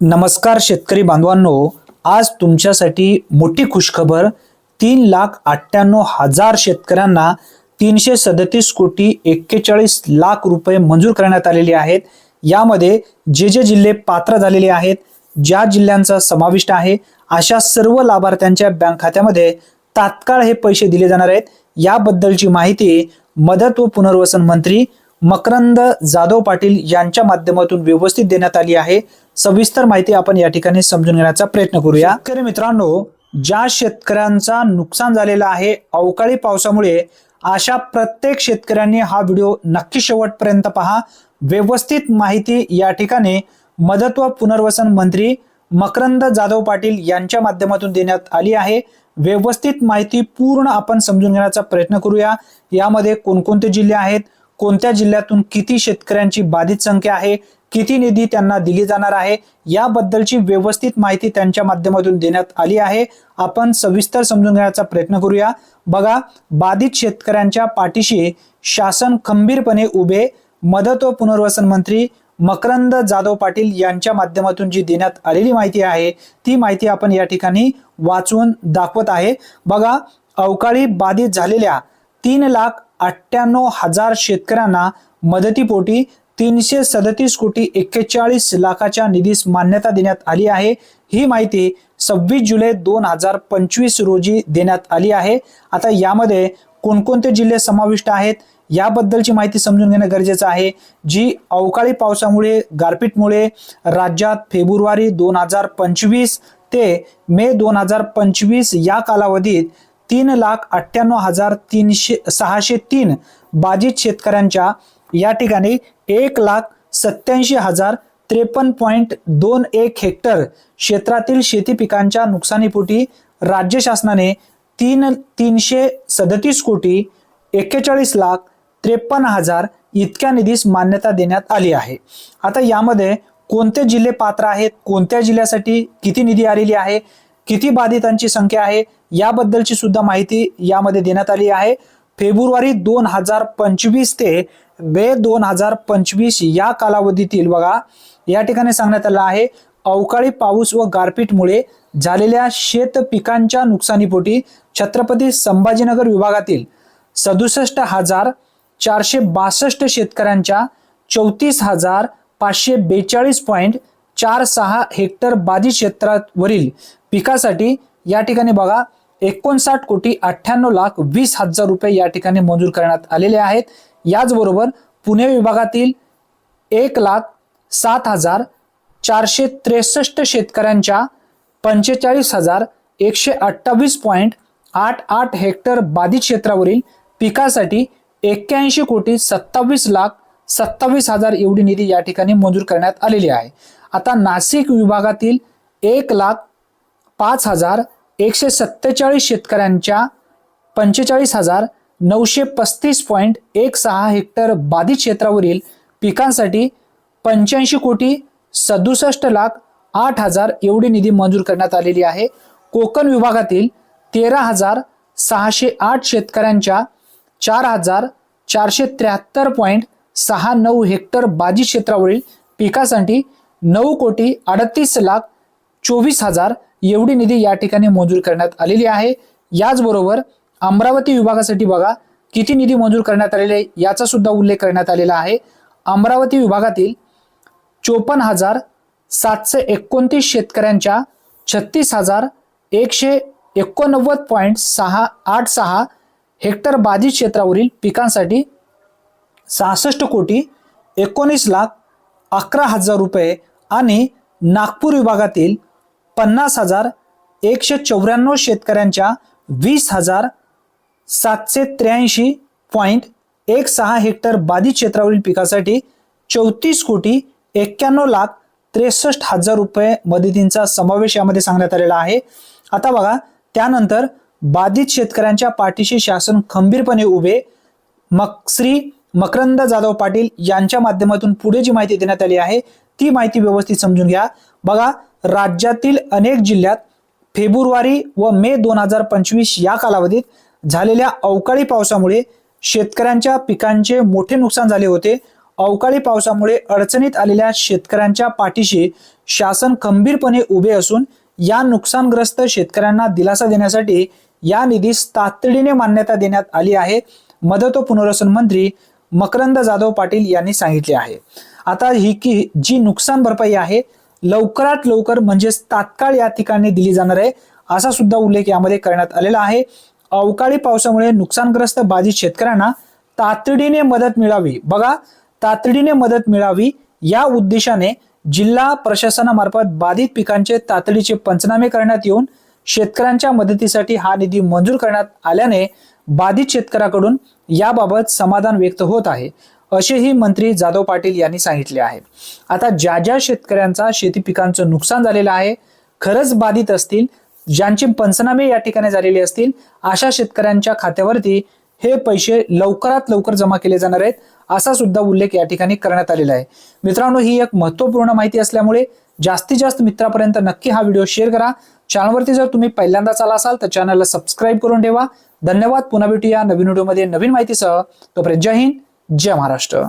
नमस्कार शेतकरी बांधवांनो आज तुमच्यासाठी मोठी खुशखबर तीन लाख अठ्ठ्याण्णव हजार शेतकऱ्यांना तीनशे सदतीस कोटी एक्केचाळीस लाख रुपये मंजूर करण्यात आलेले आहेत. यामध्ये जे जे जिल्हे पात्र झालेले आहेत ज्या जिल्ह्यांचा समाविष्ट आहे अशा सर्व लाभार्थ्यांच्या बँक खात्यामध्ये तात्काळ हे पैसे दिले जाणार आहेत. याबद्दलची माहिती मदत व पुनर्वसन मंत्री मकरंद जाधव पाटील यांच्या माध्यमातून व्यवस्थित देण्यात आली आहे. सविस्तर माहिती आपण या ठिकाणी समजून घेण्याचा प्रयत्न करूया. शेतकरी मित्रांनो ज्या शेतकऱ्यांचा नुकसान झालेलं आहे अवकाळी पावसामुळे अशा प्रत्येक शेतकऱ्यांनी हा व्हिडिओ नक्की शेवटपर्यंत पहा. व्यवस्थित माहिती या ठिकाणी मदत व पुनर्वसन मंत्री मकरंद जाधव पाटील यांच्या माध्यमातून देण्यात आली आहे. व्यवस्थित माहिती पूर्ण आपण समजून घेण्याचा प्रयत्न करूया. यामध्ये कोणकोणते जिल्हे आहेत? कोणत्या जिल्ह्यातून किती शेतकऱ्यांची बाधित संख्या आहे किती निधी त्यांना दिली जाणार आहे याबद्दलची व्यवस्थित माहिती त्यांच्या माध्यमातून देण्यात आली आहे. आपण सविस्तर समजून घेण्याचा प्रयत्न करूया. बघा बाधित शेतकऱ्यांच्या पाठीशी शासन खंबीरपणे उभे मदत व पुनर्वसन मंत्री मकरंद जाधव पाटील यांच्या माध्यमातून जी देण्यात आलेली माहिती आहे ती माहिती आपण या ठिकाणी वाचून दाखवत आहे. बघा अवकाळी बाधित झालेल्या तीन लाख अठ्ठ्याण्णव हजार शेतकऱ्यांना मदतीपोटी तीनशे सदतीस कोटी एक्केचाळीस लाखाच्या निधीस मान्यता देण्यात आली आहे. ही माहिती सव्वीस जुलै दोन हजार पंचवीस रोजी देण्यात आली आहे. आता यामध्ये कोणकोणते जिल्हे समाविष्ट आहेत याबद्दलची माहिती समजून घेणं गरजेचं आहे जी अवकाळी पावसामुळे गारपीटमुळे राज्यात फेब्रुवारी दोन हजार पंचवीस ते मे दोन हजार पंचवीस या कालावधीत तीन लाख अठ्ठ्याण्णव हजार तीनशे सहाशे तीन बाधित शेतकऱ्यांच्या या ठिकाणी एक लाख सत्याऐंशी हजार त्रेपन्न पॉईंट दोन एक हेक्टर क्षेत्रातील शेती पिकांच्या नुकसानीपोटी राज्य शासनाने तीन तीनशे सदतीस कोटी एक्केचाळीस लाख त्रेपन्न हजार इतक्या निधीस मान्यता देण्यात आली आहे. आता यामध्ये कोणते जिल्हे पात्र आहेत? कोणत्या जिल्ह्यासाठी किती निधी आलेली आहे? किती बाधितांची संख्या आहे याबद्दलची सुद्धा माहिती यामध्ये देण्यात आली आहे. फेब्रुवारी दोन हजार पंचवीस ते मे दोन हजार पंचवीस या कालावधीतील बघा या ठिकाणी सांगण्यात आलं आहे अवकाळी पाऊस व गारपीटमुळे झालेल्या शेत पिकांच्या नुकसानीपोटी छत्रपती संभाजीनगर विभागातील सदुसष्ट हजार चारशे बासष्ट शेतकऱ्यांच्या चौतीस हजार पाचशे बेचाळीस पॉईंट चार सहा हेक्टर बाधित क्षेत्रावरील पिकासाठी या ठिकाणी बघा एकोणसाठ कोटी अठ्ठ्याण्णव लाख वीस हजार रुपये या ठिकाणी मंजूर करण्यात आलेले आहेत. याचबरोबर पुणे विभागातील एक लाख सात हजार चारशे त्रेसष्ट शेतकऱ्यांच्या पंचेचाळीस हजार एकशे अठ्ठावीस पॉईंट आठ आठ हेक्टर बाधित क्षेत्रावरील पिकासाठी एक्क्याऐंशी कोटी सत्तावीस लाख सत्तावीस हजार एवढी निधी या ठिकाणी मंजूर करण्यात आलेली आहे. आता नाशिक विभागातील एक लाख पाच हजार एकशे सत्तेचाळीस शेतकऱ्यांच्या पंचेचाळीस हजार नऊशे पस्तीस पॉईंट एक सहा हेक्टर बाधित क्षेत्रावरील पिकांसाठी पंच्याऐंशी कोटी सदुसष्ट लाख आठ हजार एवढी निधी मंजूर करण्यात आलेली आहे. कोकण विभागातील तेरा हजार सहाशे आठ शेतकऱ्यांच्या चार हजार चारशे त्र्याहत्तर पॉईंट सहा नऊ हेक्टर बाधित क्षेत्रावरील पिकासाठी नऊ कोटी अडतीस लाख चोवीस हजार एवढी निधी या ठिकाणी मंजूर करण्यात आलेली आहे. याचबरोबर अमरावती विभागासाठी बघा किती निधी मंजूर करण्यात आलेला आहे याचा सुद्धा उल्लेख करण्यात आलेला आहे. अमरावती विभागातील चोपन्न हजार सातशे एकोणतीस शेतकऱ्यांच्या छत्तीस हजार एकशे एकोणनव्वद पॉईंट सहा आठ सहा हेक्टर बाधित क्षेत्रावरील पिकांसाठी सहासष्ट कोटी एकोणीस लाख अकरा हजार रुपये आणि नागपूर विभागातील पन्नास हजार एकशे चौऱ्याण्णव शेतकऱ्यांच्या वीस हजार सातशे त्र्याऐंशी पॉईंट एक सहा हेक्टर बाधित क्षेत्रावरील पिकासाठी चौतीस कोटी एक्क्याण्णव लाख त्रेसष्ट हजार रुपये मदतींचा समावेश यामध्ये सांगण्यात आलेला आहे. आता बघा त्यानंतर बाधित शेतकऱ्यांच्या पाठीशी शासन खंबीरपणे उभे. मक श्री मकरंद जाधव पाटील यांच्या माध्यमातून पुढे जी माहिती देण्यात आली आहे ती माहिती व्यवस्थित समजून घ्या. बघा राज्यातील अनेक जिल्ह्यात फेब्रुवारी व मे दोन हजार पंचवीस या कालावधीत झालेल्या अवकाळी पावसामुळे शेतकऱ्यांच्या पिकांचे मोठे नुकसान झाले होते. अवकाळी पावसामुळे अडचणीत आलेल्या शेतकऱ्यांच्या पाठीशी शासन खंबीरपणे उभे असून या नुकसानग्रस्त शेतकऱ्यांना दिलासा देण्यासाठी या निधीस तातडीने मान्यता देण्यात आली आहे मदत व पुनर्वसन मंत्री मकरंद जाधव पाटील यांनी सांगितले आहे. आता ही की जी नुकसान भरपाई आहे लवकरात लवकर म्हणजेच तात्काळ या ठिकाणी दिली जाणार आहे असा सुद्धा उल्लेख यामध्ये करण्यात आलेला आहे. अवकाळी पावसामुळे नुकसानग्रस्त बाधित शेतकऱ्यांना तातडीने मदत मिळावी. बघा तातडीने मदत मिळावी या उद्देशाने जिल्हा प्रशासनामार्फत बाधित पिकांचे तातडीचे पंचनामे करण्यात येऊन शेतकऱ्यांच्या मदतीसाठी हा निधी मंजूर करण्यात आल्याने बाधित शेतकऱ्याकडून याबाबत समाधान व्यक्त होत आहे. असेही मंत्री जाधव पाटील यांनी सांगितले आहे. आता ज्या ज्या शेतकऱ्यांचा शेती पिकांचं नुकसान झालेलं आहे खरंच बाधित असतील ज्यांचे पंचनामे या ठिकाणी झालेले असतील अशा शेतकऱ्यांच्या खात्यावरती हे पैसे लवकरात लवकर जमा केले जाणार आहेत असा सुद्धा उल्लेख या ठिकाणी करण्यात आलेला आहे. मित्रांनो ही एक महत्त्वपूर्ण माहिती असल्यामुळे जास्तीत जास्त मित्रापर्यंत नक्की हा व्हिडिओ शेअर करा. चॅनलवरती जर तुम्ही पहिल्यांदाच आला असाल तर चॅनलला सबस्क्राईब करून ठेवा. धन्यवाद. पुन्हा भेटूया नवीन व्हिडिओमध्ये नवीन माहितीसह. तोपर्यंत जय हिंद. जय महाराष्ट्र.